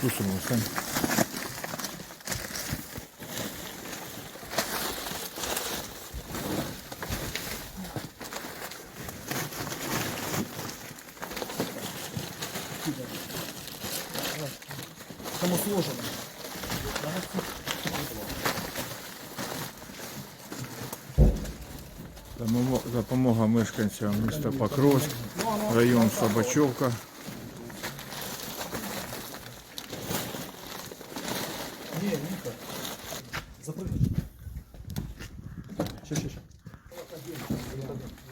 Душимо, Сань. Самосложено. Допомо- Допомога мешканцям міста Покровськ, район Слобачовка. Не, Вика. Запрыгни. Сейчас, сейчас, сейчас.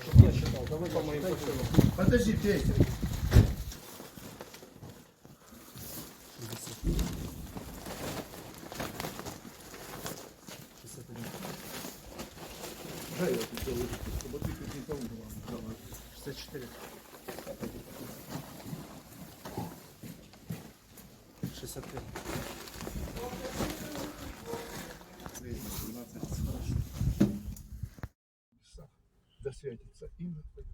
Чтоб я считал. Давай по моим подсчетам. Подожди, Петя. Дай я тут сделаю, чтобы ты тут не было. 64. 65. Да святится имя Твое,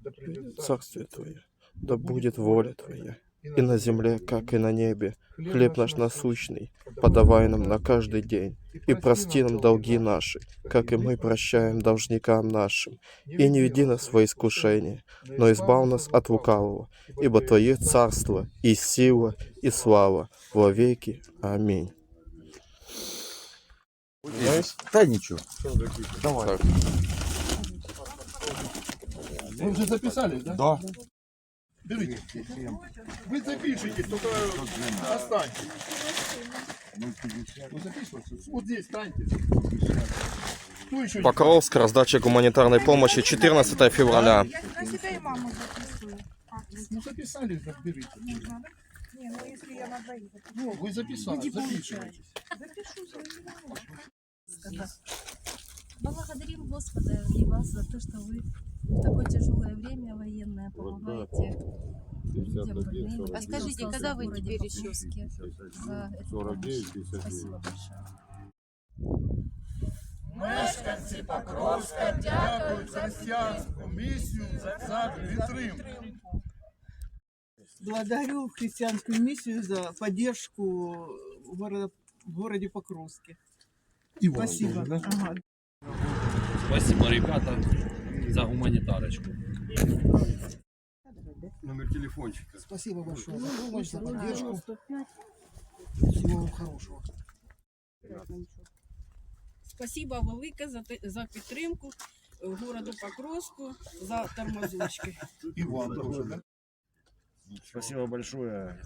да придет Царствие Твое, да будет воля Твоя, и на земле, как и на небе. Хлеб наш насущный, подавай нам на каждый день, и прости нам долги наши, как и мы прощаем должникам нашим. И не веди нас во искушение, но избав нас от лукавого, ибо Твое царство, и сила, и слава во веки. Аминь. Та нічого. Давай. Вы уже записались, да? Да. Берите. Вы запишите, только останьтесь. Вы записываетесь? Вот здесь станьте. Кто еще? Покровск, раздача гуманитарной помощи, 14 февраля. Я на себя и маму записываю. Ну? Не, ну если я на двоих запишу. Ну, вы записали, сказать. Благодарим Господа и вас за то, что вы в такое тяжелое время военное помогаете людям больным. А скажите, Кто когда остался вы в городе теперь еще? Покровске за эту помощь. Спасибо большое. Мешканці Покровська дякують за християнську місію за підтримку. Благодарю христианскую миссию за поддержку города, в городе Покровске. І вам Спасибо. теж, да? Ага. Спасибо, ребята, за гуманитарочку. Номер телефончика. Спасибо большое за помощь, за поддержку. Всего вам хорошего. Спасибо велике за, за підтримку е, городу Покровську, за тормозочки. І вам да? Спасибо большое,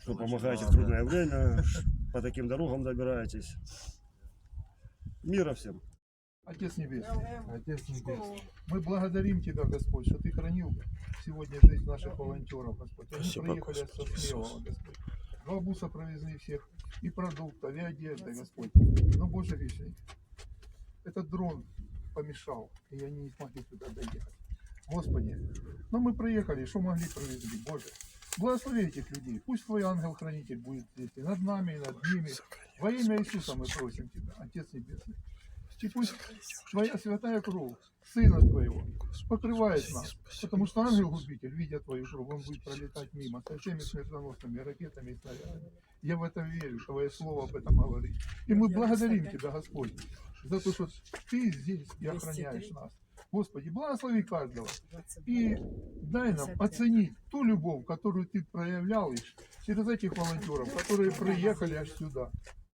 что помогаете в трудное время, по таким дорогам добираетесь. Мира всем. Отец Небесный, Отец Небесный, мы благодарим Тебя, Господь, что Ты хранил сегодня жизнь наших волонтеров, Господь. Они Спасибо, приехали Господи со Иисус. Господь. Два буса провезли всех, и продуктов, и одежды, Господь. Но, Боже вечный, этот дрон помешал, и они не смогли туда доехать. Господи, но мы проехали, что могли провезли, Боже. Благослови этих людей. Пусть Твой ангел-хранитель будет здесь и над нами, и над ними. Во имя Иисуса мы просим Тебя, Отец Небесный. И пусть Твоя святая кровь Сына Твоего покрывает нас, потому что ангел-губитель, видя Твою кровь, он будет пролетать мимо со всеми смертоносными ракетами и снарядами. Я в это верю, Твое Слово об этом говорит. И мы благодарим Тебя, Господь, за то, что Ты здесь и охраняешь нас. Господи, благослови каждого и дай нам оценить ту любовь, которую Ты проявляешь через этих волонтеров, которые приехали аж сюда.